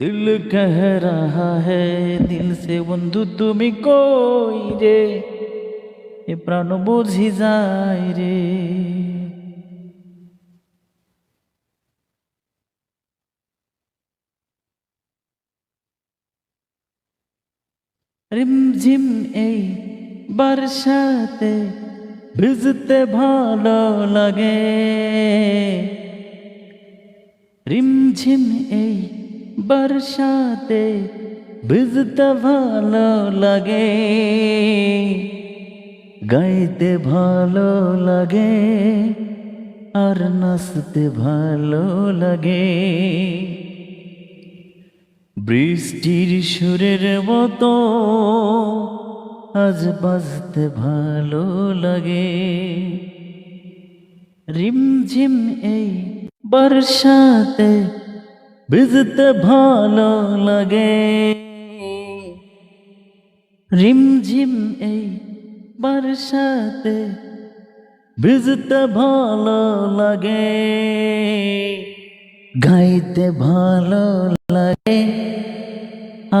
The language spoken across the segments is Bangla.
दिल कह रहा है दिल से বন্ধু তুমি কই রে এ প্রাণ বুঝি যায় রে রিমঝিম এই বর্ষাতে ভিজতে ভালো লাগে রিমঝিম এই বর্ষাতে ভিজতে ভালো লাগে গাইতে ভালো লাগে আর নাচতে ভালো লাগে বৃষ্টির সুরের মতো আজ বাজতে ভালো লাগে। রিমঝিম এই বর্ষাতে ভিজতে ভালো লাগে। রিমঝিম এই বর্ষাতে ভিজতে ভালো লাগে। গাইতে ভালো লাগে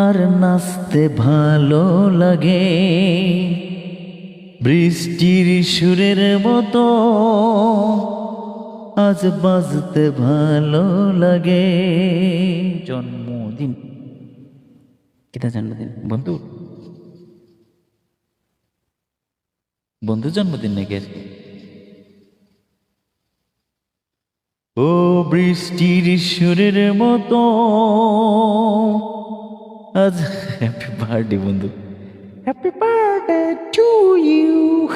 আর নাচতে ভালো লাগে। বৃষ্টির সুরের মতো আজ বাজতে ভালো লাগে। জন্মদিন। কিটা জন্মদিন? বন্ধু। বন্ধু জন্মদিন নাকি ও বৃষ্টির সুরের মতো। আজ হ্যাপি বার্থডে বন্ধু। হ্যাপি বার্থডে টু ইউ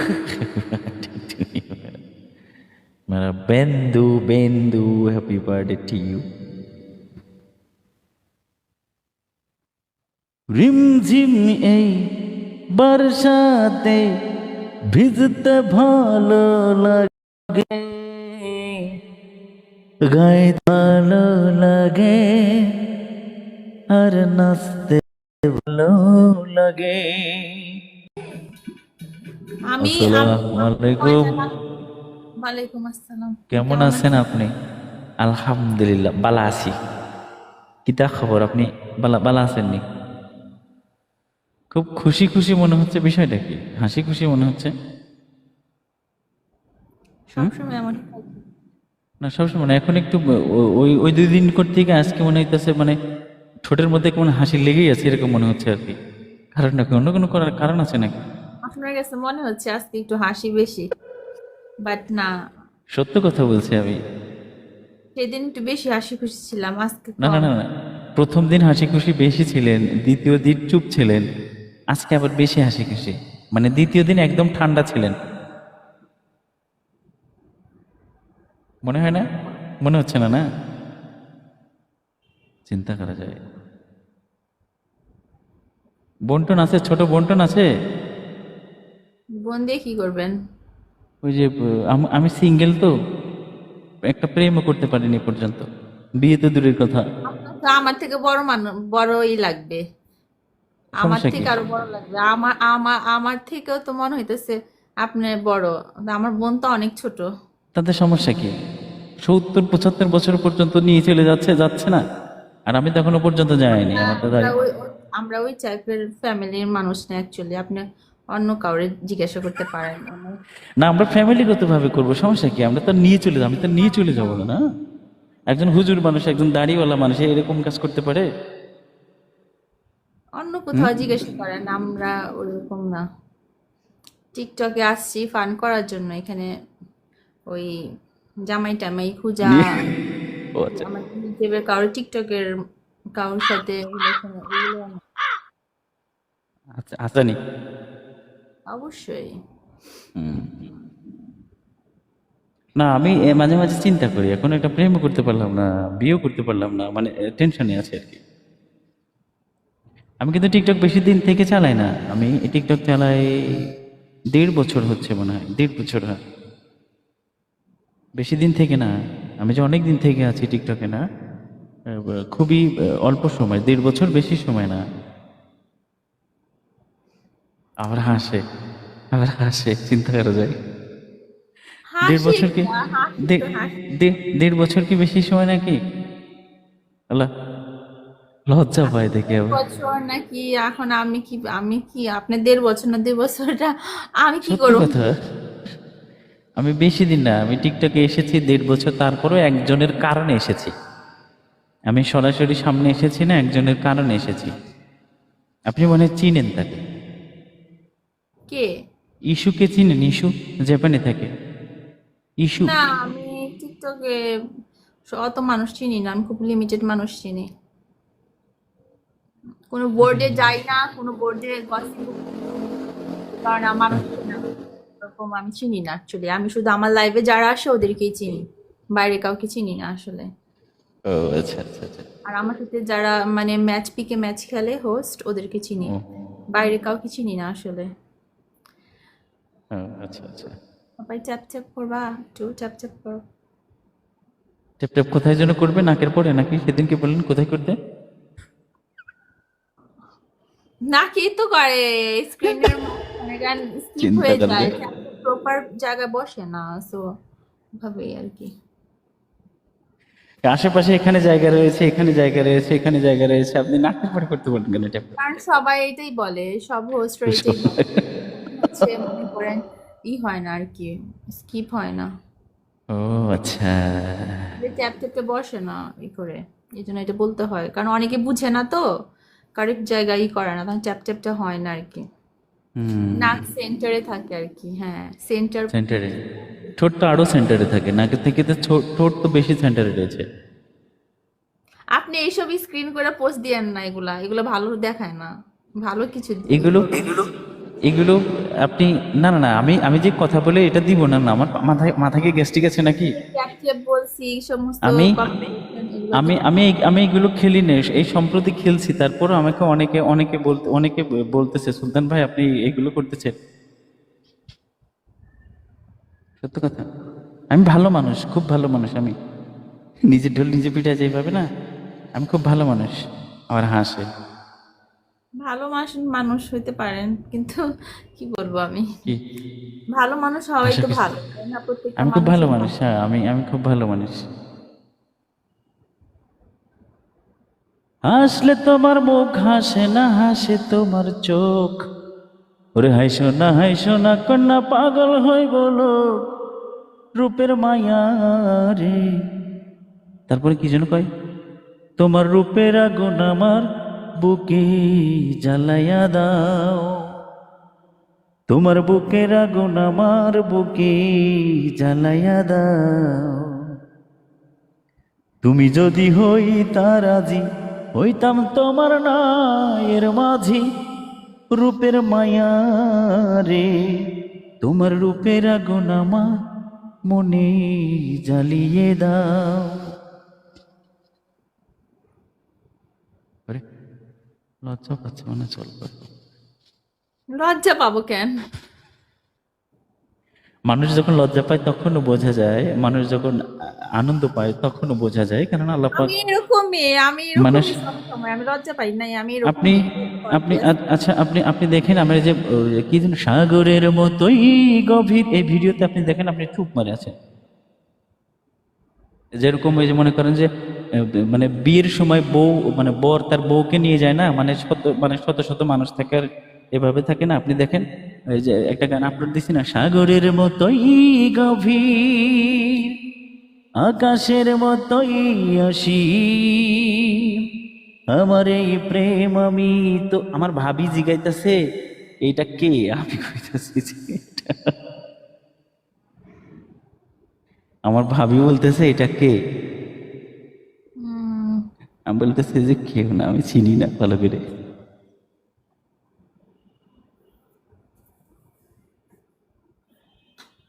মারা বেন্দু বেন্দু হ্যাপি বার্থডে টু ইউ রিমঝিম এই বর্ষাতে ভিজতে ভালো লাগে গায়ে ভালো লাগে আর নাচতে ভালো লাগে আমি আসসালামু আলাইকুম ওয়ালাইকুম আসসালাম। কেমন আছেন আপনি? আলহামদুলিল্লাহ বালা আছি। কিতা খবর আপনি? বালা বালা আছেননি? খুব খুশি খুশি মনে হচ্ছে বিষয়টা কি? হাসি খুশি মনে হচ্ছে? না সবসময় না এখন একটু ওই ওই দুই দিন করতে থেকে আজকে মনে হইতেছে মানে ঠোঁটের মধ্যে কেমন হাসি লেগেই আছে এরকম মনে হচ্ছে আর কি। কারণ নাকি অন্য কোনো করার কারণ আছে নাকি? আপনার কাছে মনে হচ্ছে আজকে একটু হাসি বেশি? বাট না। সত্য কথা বলছি আমি। সেদিন একটু বেশি হাসি খুশি ছিলাম আজকে না না না না প্রথম দিন হাসি খুশি বেশি ছিলেন দ্বিতীয় দিন চুপ ছিলেন আজকে আবার বেশি হাসি খুশি মানে দ্বিতীয় দিন একদম ঠান্ডা ছিলেন। মনে হয় না? মনে হচ্ছে না না? চিন্তা করা যায়। বন্টন আছে? ছোট বন্টন আছে? বোন দিয়ে কি করবেন? ওই যে আমি সিঙ্গেল তো একটা প্রেমও করতে পারিনি পর্যন্ত। বিয়ে তো দূরের কথা। আমার থেকে বড় মানুষ বড়ই লাগবে। আমার থেকে আরও বড় লাগবে। আমার আমার আমার থেকেও তো মনে হইতেছে আপনি বড়। আমার বোন তো অনেক ছোট। তাদের সমস্যা কি? সত্তর পঁচাত্তর বছর পর্যন্ত নিয়ে চলে যাচ্ছে যাচ্ছে না। আর আমি তো এখনও পর্যন্ত যাইনি আমরা ওই আমরা ওই টাইপের ফ্যামিলির মানুষ না অ্যাকচুয়ালি আপনি অন্য কাউরে জিজ্ঞাসা করতে পারেন। না আমরা ফ্যামিলিগত ভাবে করব সমস্যা কি? আমরা তো নিয়ে চলে যাব আমি তো নিয়ে চলে যাব না? একজন হুজুর মানুষ একজন দাড়িওয়ালা মানুষ এরকম কাজ করতে পারে? অন্য কোথাও জিজ্ঞাসা করেন আমরা ওরকম না। টিকটকে আসছি ফান করার জন্য এখানে ওই জামাই টামাই খুঁজা। ও আচ্ছা। আমার কারোর টিকটকের কারোর সাথে আচ্ছা আসানি। অবশ্যই। না, আমি মাঝে মাঝে চিন্তা করি, এখন একটা প্রেমও করতে পারলাম না, বিয়েও করতে পারলাম না মানে টেনশনে আছে আর কি। আমি কিন্তু টিকটক বেশি দিন থেকে চালাই না, আমি টিকটক চালাই দেড় বছর হচ্ছে মনে হয়, দেড় বছর হয়। বেশি দিন থেকে না, আমি যে অনেক দিন থেকে আছি টিকটকে না খুবই অল্প সময়, দেড় বছর বেশি সময় না। আবার হাসে আবার হাসে চিন্তা করা যায়। দেড় বছর কি দেড় বছর কি বেশি সময় নাকি? আল্লাহ লজ্জা পায় দেখে বছর নাকি? এখন আমি কি আমি কি আপনি দেড় বছর না দুই বছরটা আমি কি করব? কথা। আমি বেশি দিন না আমি টিকটকে এসেছি দেড় বছর তারপরেও একজনের কারণে এসেছি। আমি সরাসরি সামনে এসেছি না একজনের কারণে এসেছি। আপনি মনে চিনেন তাকে। কে? ইস্যুকে চিনেন ইস্যু জাপানে থাকে। ইস্যু না আমি টিকটকে অত মানুষ চিনি না আমি খুব লিমিটেড মানুষ চিনি। কোনো বোর্ডে যাই না কোনো বোর্ডে কারণ আমার এরকম আমি চিনি না অ্যাকচুয়ালি আমি শুধু আমার লাইভে যারা আসে ওদেরকেই চিনি। বাইরে কাউকে চিনি না আসলে। ও আচ্ছা আচ্ছা আচ্ছা। আর আমার সাথে যারা মানে ম্যাচ পিকে ম্যাচ খেলে হোস্ট ওদেরকে চিনি। বাইরে কাউকে চিনি না আসলে। ও, আচ্ছা আচ্ছা। সবাই ট্যাপ ট্যাপ করবা একটু ট্যাপ ট্যাপ করো। ট্যাপ ট্যাপ কোথায় যেন করবে নাকের পরে নাকি? সেদিনকে বললেন কোথায় করতে? না কে তো করে স্ক্রিনের স্কিপ হয়ে যায় প্রপার জায়গায় বসে না সো ভাবেই আর কি। আশেপাশে এখানে জায়গা রয়েছে এখানে জায়গা রয়েছে এখানে জায়গা রয়েছে আপনি নাকের পরে করতে বলেন কেন কারণ সবাই এটাই বলে সব হোস্ট এটাই হচ্ছে মনে করেন ই হয় না আর কি স্কিপ হয় না। ও আচ্ছা। ট্যাপে বসে না ই করে এই জন্য এটা বলতে হয়। কারণ অনেকে বুঝে না তো কারেক্ট জায়গায় ই করে না তখন ট্যাপ ট্যাপটা হয় না আর কি। হুম। নাক সেন্টারে থাকে আর কি হ্যাঁ সেন্টার সেন্টারে ঠোঁটটা আরও সেন্টারে থাকে নাকের থেকে তো ঠোঁট- ঠোঁট তো বেশি সেন্টারে রয়েছে। আপনি এইসব স্ক্রিন করে পোস্ট দিয়েন না এগুলা এগুলো ভালো দেখায় না ভালো কিছু দি- এগুলো এগুলো আপনি না না না আমি আমি যে কথা বলে এটা দিব না না আমার মাথায় মাথায় কি গ্যাস্ট্রিক আছে নাকি? আমি- আমি আমি আমি এগুলো খেলি না এই সম্প্রতি খেলছি তারপরও আমাকে অনেকে অনেকে বলতে অনেকে বলতেছে সুলতান ভাই আপনি এগুলো করতেছেন। সত্য কথা। আমি ভালো মানুষ খুব ভালো মানুষ আমি। নিজের ঢোল নিজে পিঠা যেভাবে না আমি খুব ভালো মানুষ। আমার হাসে। ভালো মানুষ মানুষ হইতে পারেন কিন্তু কি বলব আমি? কি? ভালো মানুষ হওয়াই তো ভালো আমি খুব ভালো মানুষ হ্যাঁ আমি আমি খুব ভালো মানুষ। হাসলে তোমার মুখ হাসে না হাসে তোমার চোখ। ওরে হাইসো না হাইসো না কন্যা পাগল হই বলো রূপের মায়া রে। তারপরে কি যেন কয়? তোমার রূপের আগুন আমার বুকে জ্বালাইয়া দাও। তোমার বুকের আগুন আমার বুকে জ্বালাইয়া দাও। তুমি যদি হই তারাজি হইতাম তোমার নায়ের মাঝি, রূপের মায়া রে, তোমার রূপের আগুন আমার মনে জ্বালিয়ে দাও। লজ্জা পাচ্ছে মানে চলবে লজ্জা পাবো কেন? মানুষ যখন লজ্জা পায় তখনও বোঝা যায় মানুষ যখন আনন্দ পায় তখনও বোঝা যায় কারণ আল্লাহ পাক আমি এরকমই আমি মানুষ- আমি লজ্জা পাই নাই আমি এরকম আপনি আপনি আচ্ছা আপনি আপনি দেখেন আমার যে কি যেন সাগরের মতোই গভীর এই ভিডিওতে আপনি দেখেন আপনি চুপ মারে আছেন। যেরকম ওই যে মনে করেন যে মানে বিয়ের সময় বউ মানে বর তার বউকে নিয়ে যায় না? মানে শত মানে শত শত মানুষ থাকে এভাবে থাকে না? আপনি দেখেন যে একটা গান আপলোড দিছি না? সাগরের মতোই গভীর, আকাশের মতোই অসীম। আমার এই প্রেম আমি তো, আমার ভাবি জিগাইতেছে, এইটা কে? আমি কইতাছি আমার ভাবি বলতেছে, এটা কে? আমি বলতেছি যে কেউ না আমি চিনি না ভালো করে।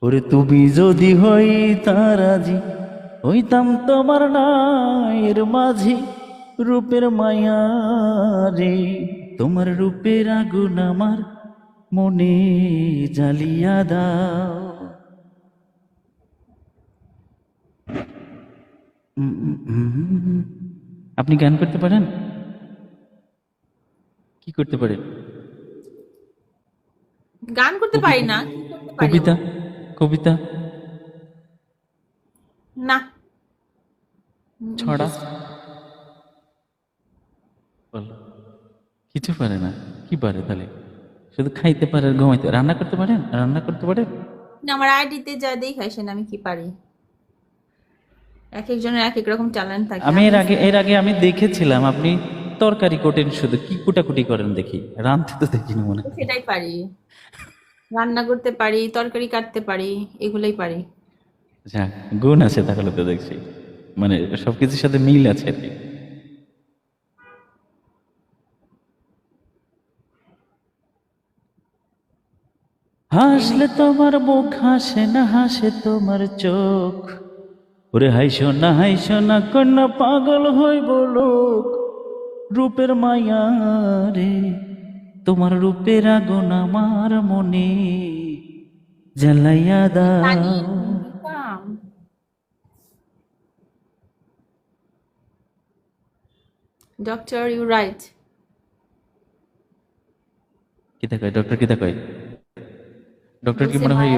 ওরে তুমি যদি হই তারাজি হইতাম তোমার নায়ের মাঝি রূপের মায়া রে। তোমার রূপের আগুন আমার মনে জ্বালিয়া দাও। উম, উম। আপনি গান করতে পারেন? কি করতে পারেন? গান করতে পারি না কবিতা। কবিতা। না। ছড়া। বলো। কিছু পারে না। কি পারে তাহলে? শুধু খাইতে পারে আর ঘুমাইতে। রান্না করতে পারেন? রান্না করতে পারেন? না, আমার আইডিতে যা দেখাইছেন আমি কি পারি? এক একজনের এক এক রকম ট্যালেন্ট থাকে। আমি এর আগে এর আগে আমি দেখেছিলাম আপনি তরকারি কোটেন শুধু কি কুটাকুটি করেন দেখি? রাঁধতে তো দেখিনি মনে সেটাই পারি। রান্না করতে পারি তরকারি কাটতে পারি এগুলোই পারি। আচ্ছা গুণ আছে তাহলে তো দেখছি। মানে সবকিছুর সাথে মিল আছে আর কি। হাসলে তোমার মুখ হাসে না হাসে তোমার চোখ। ওরে হাইসো না হাইসো না কন্যা পাগল হইব লোক রূপের মায়া রে তোমার রূপের আগুন আমার মনে জ্বালাইয়া দাও। ডক্টর ইউ রাইট কিতা কয় ডক্টর কিতা কয় ডক্টর কি মনে হয়।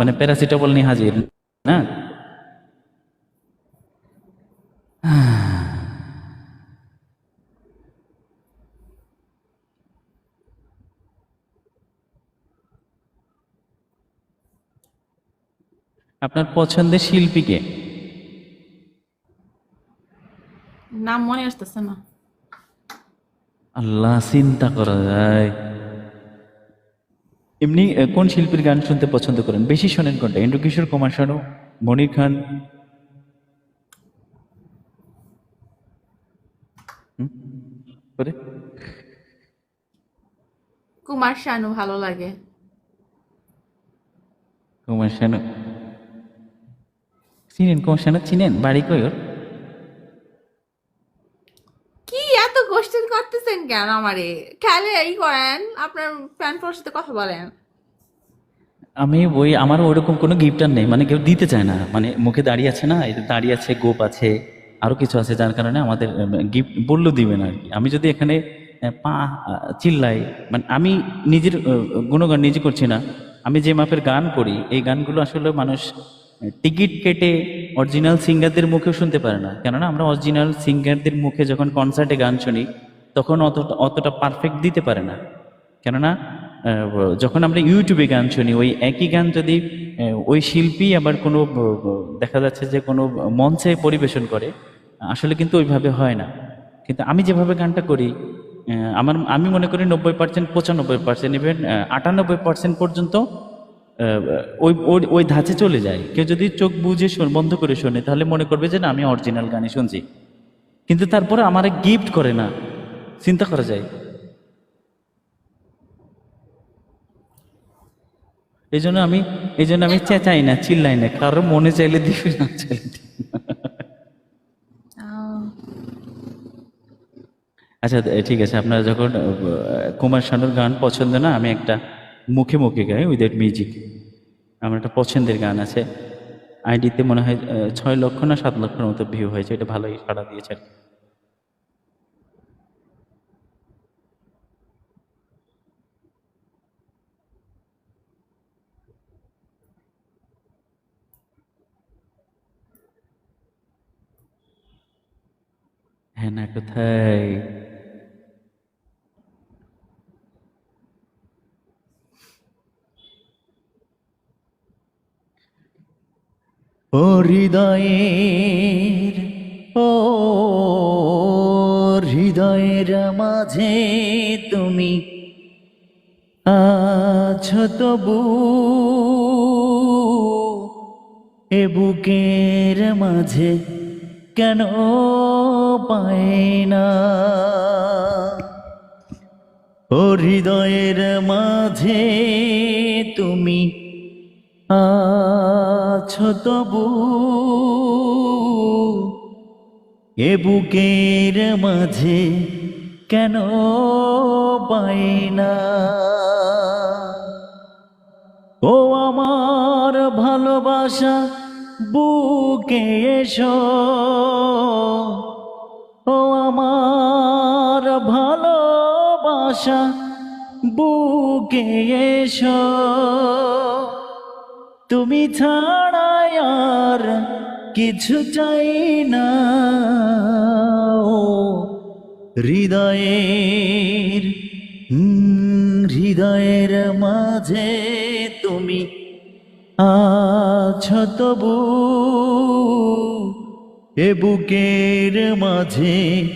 মানে প্যারাসিটামল নিয়ে হাজির না? আপনার পছন্দের শিল্পীকে নাম মনে আসতেছে না। আল্লাহ চিন্তা করা যায়। এমনি কোন শিল্পীর গান শুনতে পছন্দ করেন? বেশি শোনেন কোনটা? ইন্দ্রকিশোর কুমার শানু মনির খান? করে? কুমার শানু ভালো লাগে। কুমার শানু। চিনেন কুমার শানু চিনেন? বাড়ি কই ওর? কি এত কোশ্চেন করতেছেন কেন আমারে? খেলে এই করেন আপনার ফ্যান ফোর সাথে কথা বলেন। আমি ওই আমার ওরকম কোনো গিফট আর নেই মানে কেউ দিতে চায় না। মানে মুখে দাঁড়িয়ে আছে না এই দাঁড়িয়ে আছে গোপ আছে। আরও কিছু আছে যার কারণে আমাদের গিফট বললেও দিবে না আর কি। আমি যদি এখানে পা চিল্লাই মানে আমি নিজের গুণগান নিজে করছি না, আমি যে মাপের গান করি, এই গানগুলো আসলে মানুষ টিকিট কেটে অরিজিনাল সিঙ্গারদের মুখেও শুনতে পারে না। কেননা আমরা অরিজিনাল সিঙ্গারদের মুখে যখন কনসার্টে গান শুনি, তখন অতটা অতটা পারফেক্ট দিতে পারে না। কেননা যখন আমরা ইউটিউবে গান শুনি, ওই একই গান যদি ওই শিল্পী আবার কোনো দেখা যাচ্ছে যে কোনো মঞ্চে পরিবেশন করে আসলে কিন্তু ওইভাবে হয় না। কিন্তু আমি যেভাবে গানটা করি আমার, আমি মনে করি নব্বই পার্সেন্ট পঁচানব্বই পার্সেন্ট ইভেন আটানব্বই পার্সেন্ট পর্যন্ত ওই, ওই- ধাঁচে চলে যায়। কেউ যদি চোখ বুঝে বন্ধ করে শোনে, তাহলে মনে করবে যে না, আমি অরিজিনাল গানই শুনছি। কিন্তু তারপরে আমার গিফট করে না, চিন্তা করা যায়। এই জন্য আমি, এই জন্য আমি চেঁচাই না চিল্লাই না, কারও মনে চাইলে দিবি, না চাইলে না। আচ্ছা ঠিক আছে। আপনারা যখন কুমার শানুর গান পছন্দ না, আমি একটা মুখে মুখে গাই উইদাউট মিউজিক আমার একটা পছন্দের গান আছে। আইডিতে মনে হয় ছয় লক্ষ না সাত লক্ষের মতো ভিউ হয়েছে। এটা ভালোই সাড়া দিয়েছে। হ্যাঁ না কোথায় হৃদয়ের, ও হৃদয়ের মাঝে তুমি আছো তবু এ বুকের মাঝে কেন পায় না? ও হৃদয়ের মাঝে তুমি আছো তবু এ বুকের মাঝে কেন পাই না ও আমার ভালোবাসা বুকে এসো। ও আমার ভালোবাসা বুকে এসো। তুমি ছাড়াই আর কিছু চাই না। হৃদয়ের হৃদয়ের মাঝে তুমি আছো তবু এ বুকের মাঝে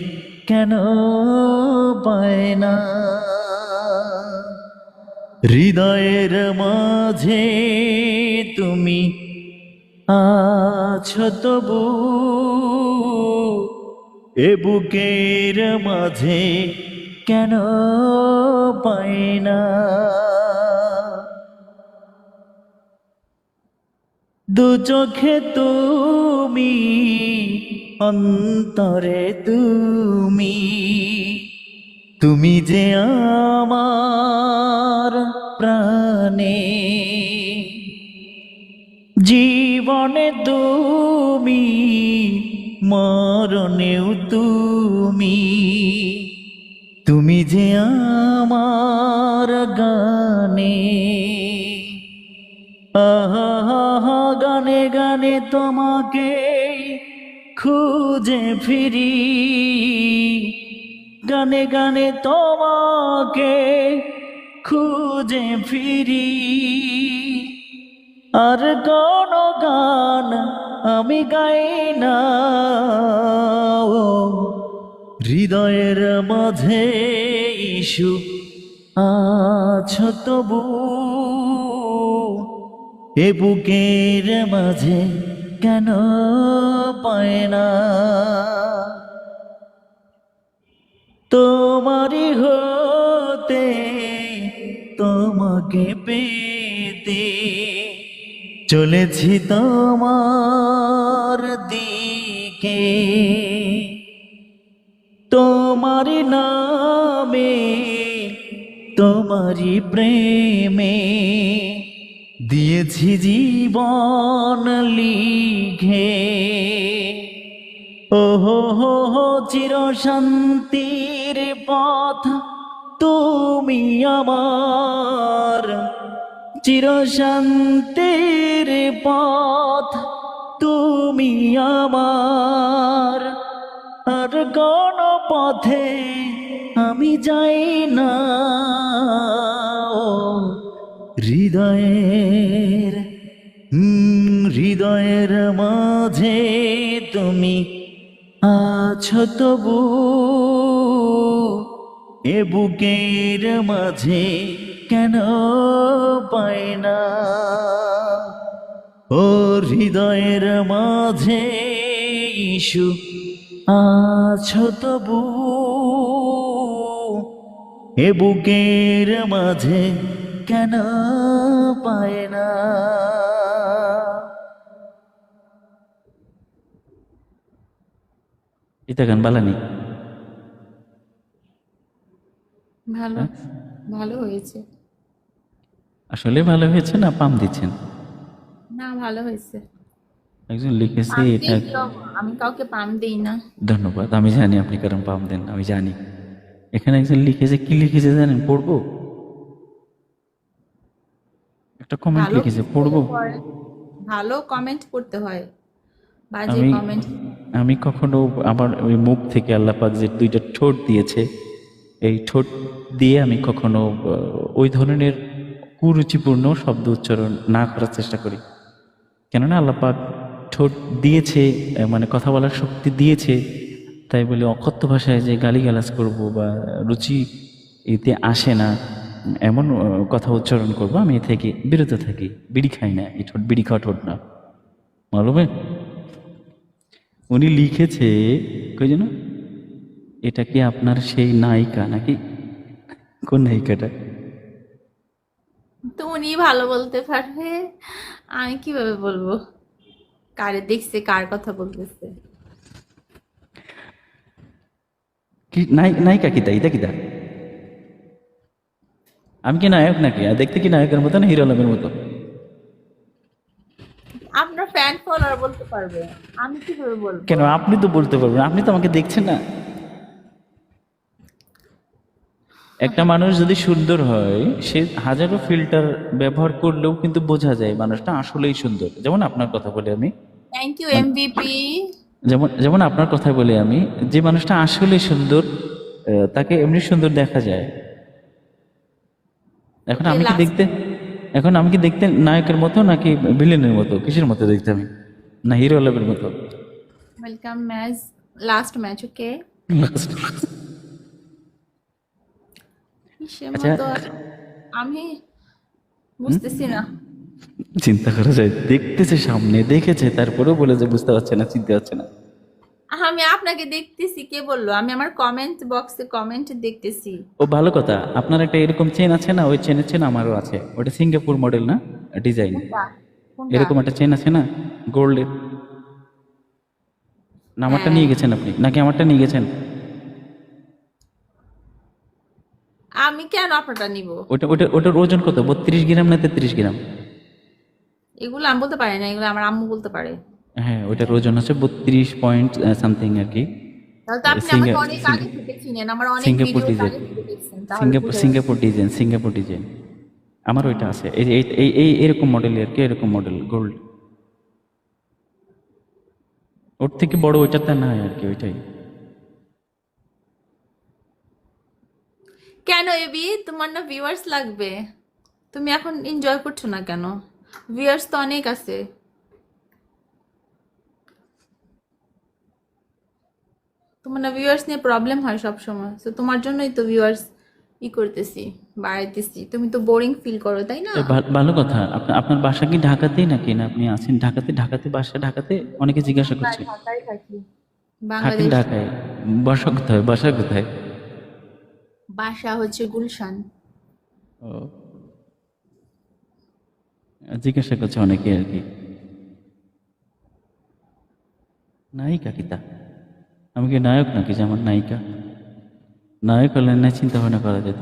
কেন পায় না? হৃদয়ের মাঝে তুমি আছো তবু এ বুকের মাঝে কেন পাই না? দু চোখে তুমি, অন্তরে তুমি। তুমি যে আমার প্রাণে জীবনে তুমি, মরণেও তুমি। তুমি যে আমার গানে, আহা গানে গানে তোমাকে খুঁজে ফিরি। গানে গানে তোমাকে খুঁজে ফিরি। আর কোন গান আমি গাই না। হৃদয়ের মাঝে ইসু আছো তবু, এ বুকের মাঝে কেন পায় না? তোমারই হতে তোমাকে পেতে চলেছি তোমার দিকে। তোমারি নামে তোমারি প্রেমে দিয়েছি জীবন লিখে। ওহো, হো হো, চির শান্তির পথ তুমি আমার চির শান্তির পথ তুমি আমার। আর কোন পথে আমি যাই না। হৃদয়ের হৃদয়ের মাঝে তুমি আছো তবু, এ বুকের মাঝে কেন পায় না? ও হৃদয়ের মাঝে ইসু আছো তবু। এ বুকের মাঝে কেন পায় না? এটা গান বালানি ভালো হ্যাঁ? ভালো হয়েছে। আসলে ভালো হয়েছে না পাম দিচ্ছেন? না ভালো হয়েছে। একজন লিখেছে এটা আমি কাউকে পাম দিই না। ধন্যবাদ আমি জানি আপনি কারণ পাম দেন আমি জানি। এখানে একজন লিখেছে কি লিখেছে জানেন? পড়ব? একটা কমেন্ট লিখেছে পড়ব? ভালো কমেন্ট করতে হয়। বাজে আমি কমেন্ট আমি কখনো আমার ওই মুখ থেকে আল্লাহ পাক যে দুইটা ঠোঁট দিয়েছে এই ঠোঁট দিয়ে আমি কখনো ওই ধরনের কুরুচিপূর্ণ শব্দ উচ্চারণ না করার চেষ্টা করি। কেননা আল্লাহ পাক ঠোঁট দিয়েছে মানে কথা বলার শক্তি দিয়েছে, তাই বলে অকথ্য ভাষায় যে গালিগালাজ করব বা রুচি এতে আসে না, এমন কথা উচ্চারণ করব আমি এ থেকে বিরত থাকি, বিড়ি খাই না, এই ঠোঁট, বিড়ি খাওয়া ঠোঁট না। মালুমে? উনি লিখেছে, কই যেন? এটা কি আপনার সেই নায়িকা নাকি? কোন নায়িকাটা? তো উনি ভালো বলতে পারবে। আমি কীভাবে বলব? কারে দেখছে কার কথা বলতেছে? কি নায়িকা কি তাই কি তা? আমি কি নায়ক নাকি? আর দেখতে কি নায়কের মতো না হিরো আলমের মতো? আপনার ফ্যান ফলোয়ার বলতে পারবে। আমি কীভাবে বলব? কেন আপনি তো বলতে পারবেন। আপনি তো আমাকে দেখছেন না। একটা মানুষ যদি সুন্দর হয় সে হাজারো ফিল্টার ব্যবহার করলেও কিন্তু বোঝা যায় মানুষটা আসলেই সুন্দর। যেমন আপনার কথা বলে আমি। থ্যাংক ইউ এমভিপি যেমন যেমন আপনার কথা বলে আমি যে মানুষটা আসলে সুন্দর তাকে এমনি সুন্দর দেখা যায়। এখন আমি কি দেখতে এখন আমি কি দেখতে নায়কের মতো নাকি ভিলেনের মতো? কিসের মতো দেখতে আমি? না হিরো লেভের মতো। Welcome match last match okay কিসের আচ্ছা। মতো আমি বুঝতেছি না। চিন্তা করা যায় দেখতেছে সামনে দেখেছে তারপরেও বলে যে বুঝতে পারছে না চিনতে পারছে না। আমি আপনাকে দেখতেছি কে বলল? আমি আমার কমেন্ট বক্সে কমেন্ট দেখতেছি। ও ভালো কথা। আপনার একটা এরকম চেন আছে না? ওই চেনের চেন আমারও আছে। ওটা সিঙ্গাপুর মডেল না? ডিজাইন? এরকম একটা চেন আছে না? গোল্ডের আমারটা নিয়ে গেছেন আপনি? নাকি আমারটা নিয়ে গেছেন? আমি কেন আপনারটা নিব? ওটা ওটা ওটার ওজন কত? বত্রিশ গ্রাম না তেত্রিশ গ্রাম? এগুলো আমি বলতে পারি না এগুলো আমার আম্মু বলতে পারে। হ্যাঁ ওটার ওজন হচ্ছে বত্রিশ পয়েন্ট সামথিং আর কি। তাহলে আপনি সিঙ্গা- অনেক আগে থেকে চিনেন আমার অনেক Singapore Singapore Singapore design Singapore design আমার ওইটা আছে। এই এই এই এই এরকম মডেল আর কি এরকম মডেল গোল্ড ওর থেকে বড় ওইটাতে না আর কি ওইটাই। কেন এবি? তোমার না ভিউয়ার্স লাগবে। তুমি এখন এনজয় করছ না কেন? ভিউয়ার্স তো অনেক আছে। তোমার না ভিউয়ার্স নিয়ে প্রবলেম হয় সব সময় তো তোমার জন্যই তো ভিউয়ার্স ই করতেছি বাড়াইতেছি। তুমি তো বোরিং ফিল করো তাই না? ভালো কথা। আপনার আপনার বাসা কি ঢাকাতেই নাকি? না আপনি আছেন ঢাকাতে? ঢাকাতে বাসা ঢাকাতে অনেকে জিজ্ঞাসা করছে। ঢাকায় থাকি। বাংলাদেশ। ঢাকায়। বাসা কোথায়? বাসা কোথায়? বাসা হচ্ছে গুলশান। ও। জিজ্ঞাসা করছে অনেকে আর কি। নায়িকা কিতা আমি কি নায়ক নাকি যে আমার নায়িকা? নায়ক হলে না চিন্তা ভাবনা করা যেত।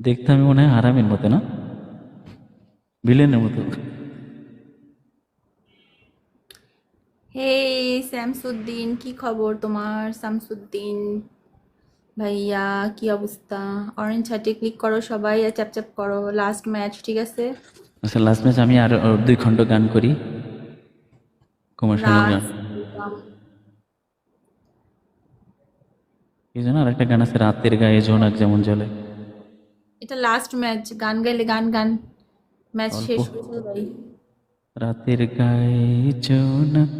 দেখতে আমি মনে হয় হারামের মতো না? ভিলেনের মতো। হে শামসুদ্দিন কি খবর তোমার? শামসুদ্দিন ভাইয়া কি অবস্থা? অরেঞ্জ হাটে ক্লিক করো সবাই আর চ্যাপ চ্যাপ করো। লাস্ট ম্যাচ ঠিক আছে? আচ্ছা লাস্ট ম্যাচ আমি আর দুই খণ্ড গান করি। কুমার শানুর গান। এই জন্য আর একটা গান আছে রাতের গায়ে জোনাক যেমন জ্বলে। এটা লাস্ট ম্যাচ গান গাইলে গান গান। ম্যাচ শেষ হয়ে যাবে। ভাই রাতের গায়ে জোনাক।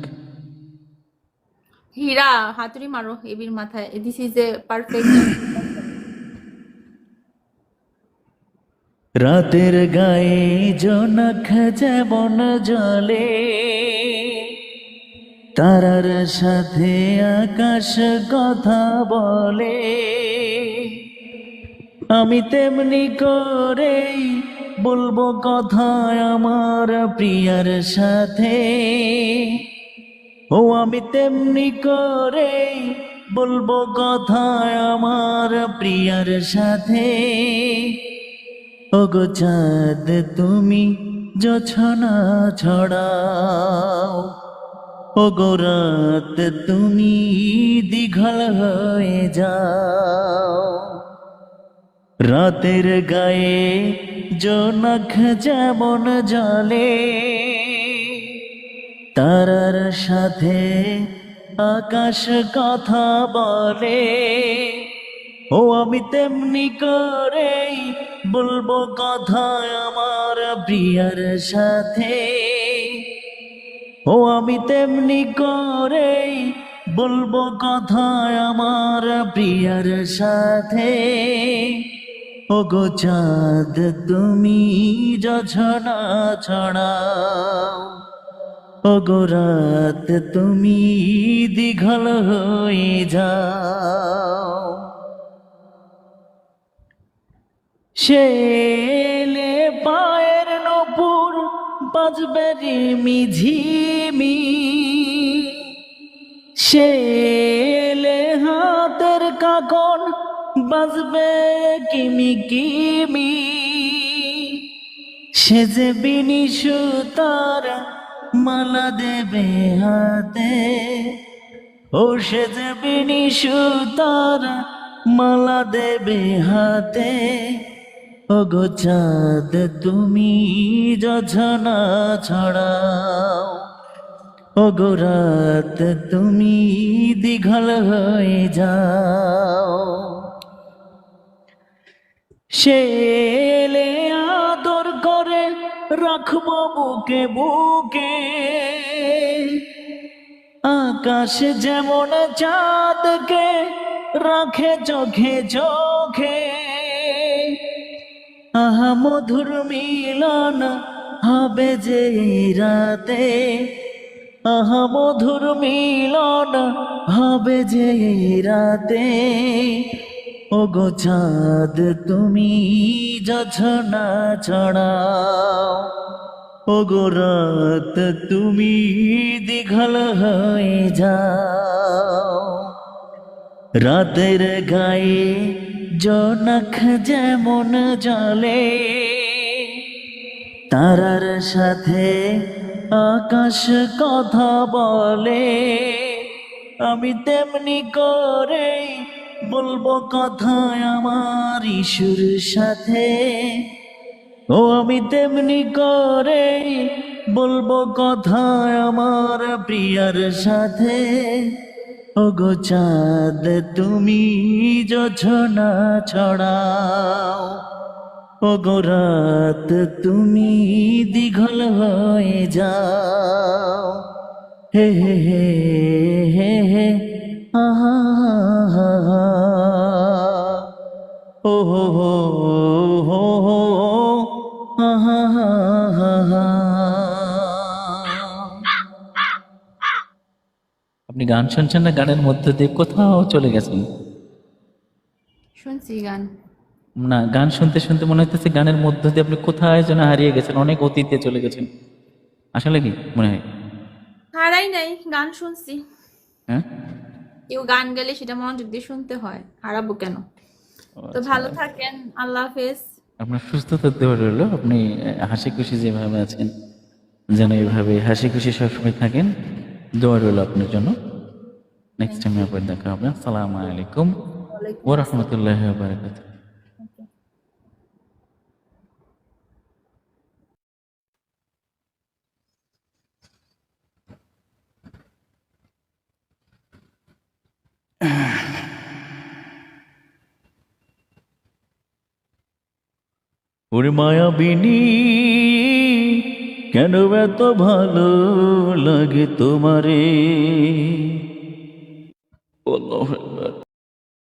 হীরা, হাতুড়ি মারো, এবির মাথায়। দিস ইজ এ পারফেক্ট রাতের গায়ে জোনাক যেমন জলে তারার সাথে আকাশ কথা বলে। আমি তেমনি করে বলব কথা আমার প্রিয়ার সাথে। ও আমি তেমনি করে বলব কথা আমার প্রিয়ার সাথে। ওগো চাঁদ, তুমি জছনা ছড়াও। ওগো রাত, তুমি দীঘল হয়ে যাও। রাতের গায়ে জোনাক যেমন জলে তারার সাথে আকাশ কথা বলে। ও, আমি তেমনি করে বলব কথা আমার প্রিয়ার সাথে। ও, আমি তেমনি করে বলব কথা আমার প্রিয়ার সাথে। ও গো চাঁদ, তুমি যছনা ছড়াও। ও গো রাত, তুমি দীঘল হয়ে যাও। শেলে পায়ের নপুর, বাজবে রিমি ঝিমি শেলে হাতের কাকন বাজবে কিমি কিমি। সে যে বিনি সুতার মালা দেবে হাতে। ও সে যে বিনি সুতার মালা দেবে হাতে। ও গো চাঁদ, তুমি যছনা ছড়াও। ও গো রাত, তুমি দীঘল হয়ে যাও। সে এলে আদর করে রাখব বুকে বুকে। আকাশ যেমন চাঁদকে রাখে চোখে চোখে। আহা, মধুর মিলন হবে যে রাতে। আহা, মধুর মিলন হবে যে রাতে। ও গো চাঁদ, তুমি যছনা ছড়াও। ও গো রাত, তুমি দীঘল হয়ে যাও। রাতের গায়ে জনক যেমন জলে তারার সাথে আকাশ কথা বলে। আমি তেমনি করে বলব কথা আমার ইসুর সাথে। ও আমি তেমনি করে বলব কথা আমার প্রিয়ার সাথে। ও গো চাঁদ, তুমি যোছনা ছড়াও। ও গো রাত, তুমি দীঘল হয়ে যাও। হে হে হে হে হে গান শুনছেন না? গানের মধ্যে দিয়ে কোথাও চলে গেছেন। শুনছি গান। না গান শুনতে শুনতে মনে হচ্ছে গানের মধ্য দিয়ে আপনি কোথায় যেন হারিয়ে গেছেন অনেক অতীতে চলে গেছেন। আসলে কি মনে হয়? হারাই নাই গান শুনছি। হ্যাঁ? কেউ গান গেলে সেটা মনোযোগ দিয়ে শুনতে হয় হারাবো কেন? তো আচ্ছা। ভালো থাকেন আল্লাহ হাফেজ। আপনার সুস্থতার দেওয়া রইল আপনি হাসি খুশি যেভাবে আছেন যেন এইভাবে হাসি খুশি সবসময় থাকেন দোয়া রইল আপনার জন্য। নেক্সট টাইম আবার দেখা হবে আসসালামু আলাইকুম ওয়ালাইকুম ও রহমতুল্লাহ বারকাত ওরে মায়াবিনী কেন এত ভালো লাগে তোমারে والله أكبر